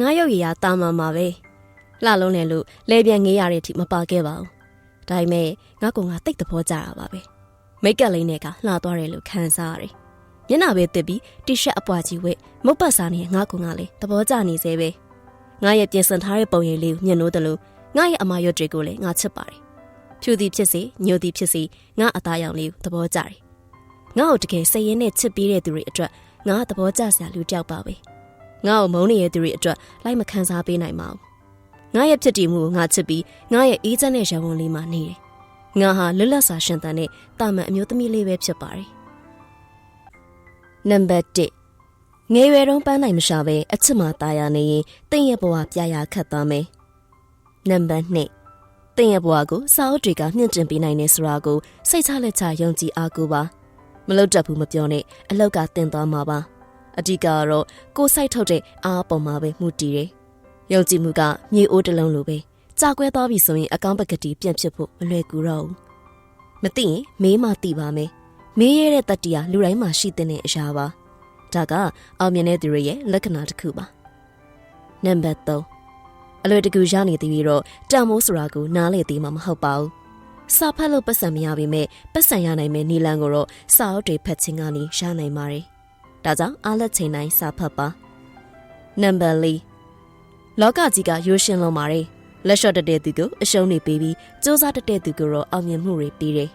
ငါရုပ်ရည်ရတာမှန်ပါပဲလှလုံးလည်းလို့လဲပြန်ငေးရတဲ့အထိမပါခဲ့ပါဘူးဒါပေမဲ့ငါကငါတိတ်သဘောကျတာပါပဲမိတ်ကပ်လေးနဲ့ကလှသွားတယ်လို့ခံစားရတယ်မျက်နှာပဲတစ်ပြီးတီရှပ်အပွားကြီးဝတ်မုတ်ပတ်စားနေတဲ့ငါကငါလည်းသဘောကျနေသေးပဲငါရဲ့ပြင်ဆင်ထားတဲ့ပုံရိပ်လေးကိုမြင်လို့တလို့ငါရဲ့အမရွတ်တွေကိုလည်းငါချစ်ပါတယ်ဖြူသည်ဖြစ်စေညိုသည်ဖြစ်စေငါအသားရောင်လေးကိုသဘောကျတယ်ငါ့ကိုတကယ်စိတ်ရင်းနဲ့ချစ်ပြီးတဲ့သူတွေအတွက်ငါသဘောကျစရာလူတစ်ယောက်ပါပဲ ငါ့ကိုမုန်းနေတဲ့သူတွေအတွက်လိုက်မခံစားပေးနိုင်ပါဘူးငါရဲ့ဖြစ်တည်မှုကိုငါချစ်ပြီးငါရဲ့အေးချမ်းတဲ့ရဝန်းလေးမှာနေတယ်ငါဟာလွတ်လပ်စွာရှင်သန်တဲ့တာမန်အမျိုးသမီးလေးပဲဖြစ်ပါတယ်နံပါတ်1ငယ်ရွယ်တုန်းပန်းနိုင်မရှာပဲအချစ်မှตายရနေရင်တင့်ရဲ့ဘဝပြရာခတ်သွားမယ်နံပါတ်2တင့်ရဲ့ဘဝကိုစာအုပ်တွေကမြင့်တင်ပေးနိုင်နေဆိုတာကိုစိတ်ချလက်ချယုံကြည်အားကိုးပါမလုတ်တက်ဘူးမပြောနဲ့အလောက်ကတင်သွားမှာပါ အဓိကကတော့ကိုယ်စိုက်ထုတ်တဲ့အားအပေါ်မှာပဲမှုတည်တယ်ယုံကြည်မှုကမြေအိုးတစ်လုံးလိုပဲကြာကွဲသွားပြီဆိုရင်အကောင့်ပကတိပြန့်ဖြစ်ဖို့မလွယ်ကူတော့ဘူးမသိရင်မေးမှသိပါမယ်မေးရတဲ့တတ္တိဟာလူတိုင်းမှာရှိတဲ့အရာပါဒါကအောင်မြင်တဲ့သူတွေရဲ့လက္ခဏာတစ်ခုပါနံပါတ်3အလွယ်တကူရနေသေးပြီးတော့တန်မိုးဆိုတာကိုနားလေသေးမှာမဟုတ်ပါဘူးစာဖတ်လို့ပတ်စံမရပါပဲပတ်စံရနိုင်မယ့်နီလန်ကိုတော့စာအုပ်တွေဖတ်ခြင်းကနေရနိုင်ပါတယ် ဒါကြောင့်အားလက်ချိန်တိုင်းစာဖတ်ပါနံပါတ်4လောကကြီးကရိုးရှင်းလုံးပါတယ်လက်လျှော့တတဲ့သူကိုအရှုံးတွေပေးပြီးစူးစမ်းတတဲ့သူကိုတော့အောင်မြင်မှုတွေပေးတယ်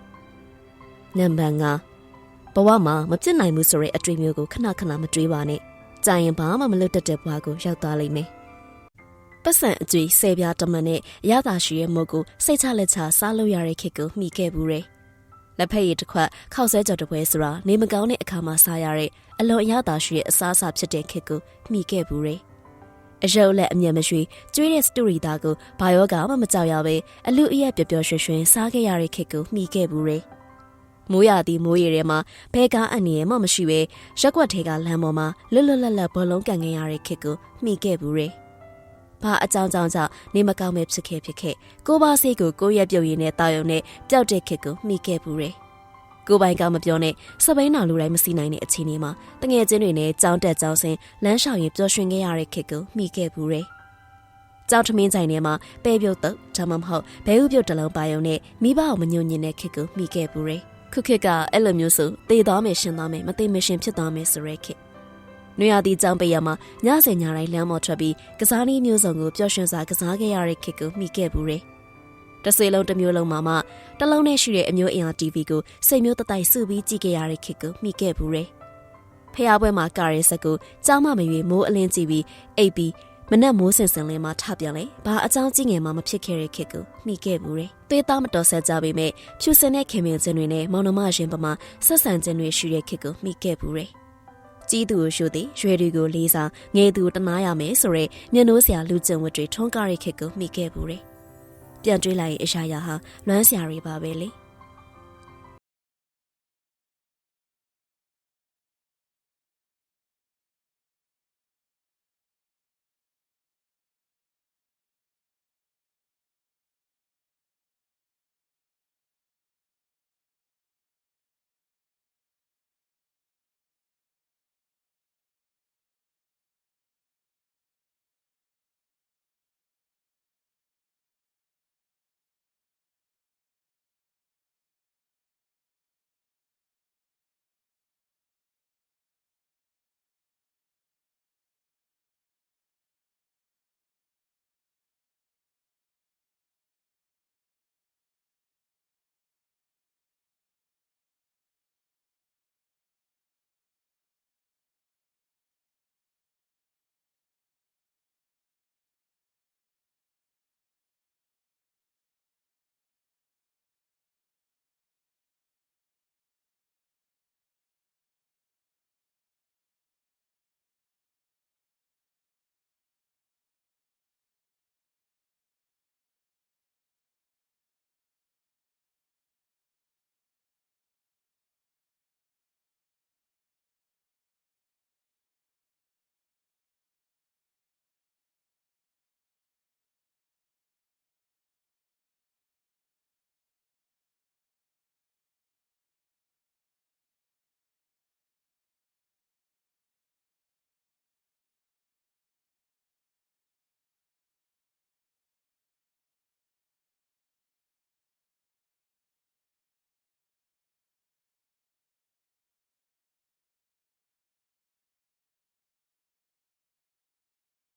နံပါတ်5ဘဝမှာမဖြစ်နိုင်ဘူးဆိုတဲ့အတွေ့အမျိုးကိုခဏခဏမတွေးပါနဲ့ကြာရင်ဘာမှမလုပ်တတ်တဲ့ဘဝကိုရောက်သွားလိမ့်မယ်ပတ်စံအကျွေးဆယ်ပြားတမန်နဲ့ရတာရှိရဲ့မုတ်ကိုစိတ်ချလက်ချစားလို့ရတဲ့ခေတ်ကိုမှီခဲ့ဘူးတယ် လက်ဖက်ရည်တစ်ခွက်ခောက်ဆဲကြော်တစ်ပွဲဆိုတာနေမကောင်းတဲ့အခါမှာစားရတဲ့အလွန်အရသာရှိရဲ့အစားအစာဖြစ်တဲ့ခေတ်ကိုမှီခဲ့ဘူးတယ်အရုပ်လက်အမျက်မရှိကျွေးတဲ့စတူရီသားကိုဘာယောကမှမကြောက်ရပဲအလူအရက်ပျော်ပျော်ရွှင်ရွှင်စားခဲ့ရတဲ့ခေတ်ကိုမှီခဲ့ဘူးတယ်မိုးရသည်မိုးရေထဲမှာဘဲကားအန်ရမှမရှိပဲရက်ွက်ထဲကလမ်းပေါ်မှာလွတ်လွတ်လပ်လပ်ဘောလုံးကန်ခဲ့ရတဲ့ခေတ်ကိုမှီခဲ့ဘူးတယ် ဘာအကြောင်းကြောင့်ကြောင့်နေမကောင်းပဲဖြစ်ခဲ့ဖြစ်ခဲ့ကိုပါစိတ်ကိုကိုရက်ပြုတ်ရည်နဲ့တာယုံနဲ့ပျောက်တဲ့ခေတ်ကိုမှီခဲ့ဘူးတယ်ကိုပိုင်ကမပြောနဲ့စပိန်နာလူတိုင်းမစီနိုင်တဲ့အချိန်လေးမှာတငယ်ချင်းတွေနဲ့ကြောင်းတက်ကြောင်းဆင်းလမ်းလျှောက်ရင်ပျော်ရွှင်ခဲ့ရတဲ့ခေတ်ကိုမှီခဲ့ဘူးတယ်။ကြောက်ထမင်းဆိုင်ထဲမှာပဲပြုတ်တုတ်ဒါမှမဟုတ်ဘဲဥပြုတ်တလုံးပါယုံနဲ့မိဘကိုမညွညင်တဲ့ခေတ်ကိုမှီခဲ့ဘူးတယ်။ခုခေတ်ကအဲ့လိုမျိုးဆိုတေသွားမယ်ရှင်သွားမယ်မသိမရှင်ဖြစ်သွားမယ်ဆိုရဲခေတ်။ နွေရာသီကြောင်းပေးရမှာညစင်ညတိုင်းလမ်းပေါ်ထွက်ပြီးကစားနည်းမျိုးစုံကိုပျော်ရွှင်စွာကစားခဲ့ရတဲ့ခေတ်ကိုမှီခဲ့ဘူးတယ်။တစ်စေလုံးတစ်မျိုးလုံးမှာမှတလုံးနဲ့ရှိတဲ့အမျိုးအင်အား TV ကိုစိတ်မျိုးတတိုက်စုပြီးကြည့်ခဲ့ရတဲ့ခေတ်ကိုမိခဲ့ဘူးတယ်။ဖះပွဲမှာကာရဲဆက်ကိုကြောင်းမမရွေမိုးအလင်းကြည့်ပြီးအိပ်ပြီးမနက်မိုးစင်စင်လင်းမှာထပြန်လေဘာအကြောင်းကြီးငယ်မှမဖြစ်ခဲ့တဲ့ခေတ်ကိုမိခဲ့ဘူးတယ်။သွေးသားမတော်ဆက်ကြပေမဲ့ဖြူစင်တဲ့ခင်မင်ခြင်းတွေနဲ့မောင်နှမရှင်ပမာဆက်ဆံခြင်းတွေရှိတဲ့ခေတ်ကိုမိခဲ့ဘူးတယ်။ ကြီးသူကိုရှုသည်ရွယ်တွေကိုလေးစားငယ်သူကိုတနာရမယ်ဆိုရဲမျက်နှိုးစရာလူကျင်ဝတ်တွေထွန်းကားတဲ့ခေတ်ကိုမိခဲ့ဘူးတယ်။ပြန်တွေးလိုက်ရင်အရှာရာဟာလွမ်းစရာတွေပါပဲလေ။